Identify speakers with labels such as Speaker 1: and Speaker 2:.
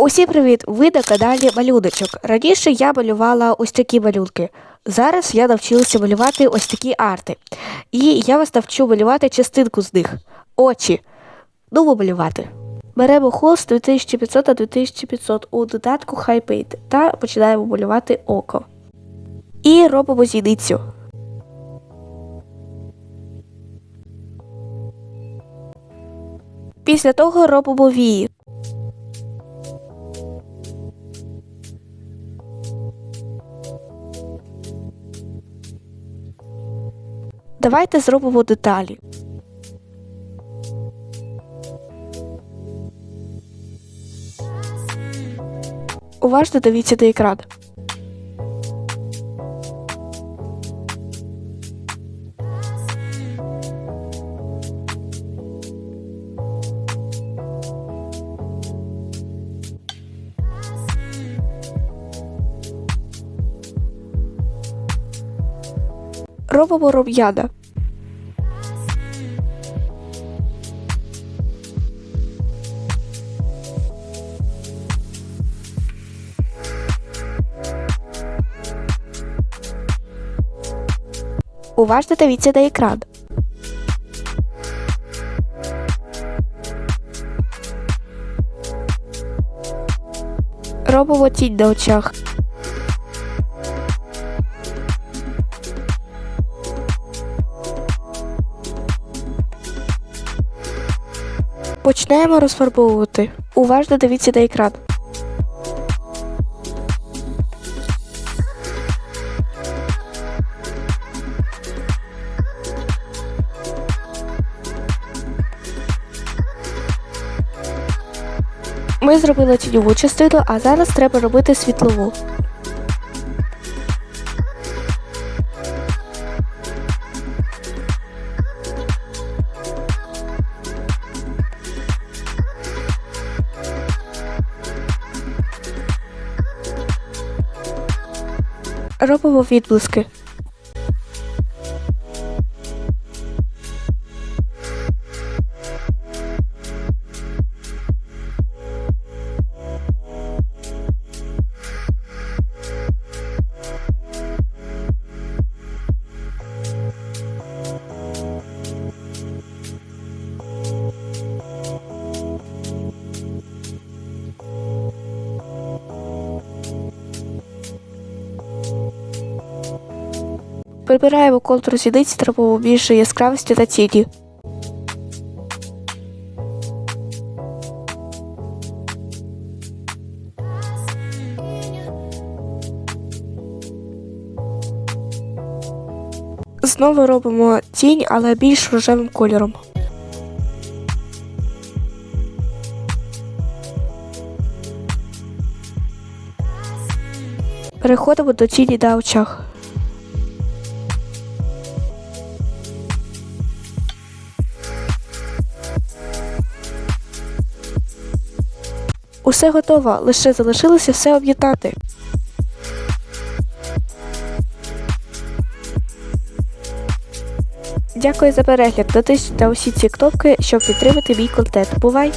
Speaker 1: Усім привіт! Ви на каналі Малюночок. Раніше я малювала ось такі малюнки. Зараз я навчилася малювати ось такі арти. І я вас навчу малювати частинку з них. Очі. Ну, малювати. Беремо холст 2500 на 2500 у додатку HighPaint та починаємо малювати око. І робимо зіницю. Після того робимо вії. Давайте зробимо деталі. Уважно дивіться на екран. Робимо рум'яна. Уважно дивіться на екран. Робимо тінь на очах. Почнемо розфарбовувати. Уважно дивіться на екран. Ми зробили тіньову частину, а зараз треба робити світлову. Робимо відблиски. Прибираємо контур зіниць, робимо більше яскравості та тіні. Знову робимо тінь, але більш рожевим кольором. Переходимо до тіні на очах. Усе готово, лише залишилося все об'єднати. Дякую за перегляд. Натисніть на усі ці кнопки, щоб підтримати мій контент. Бувай!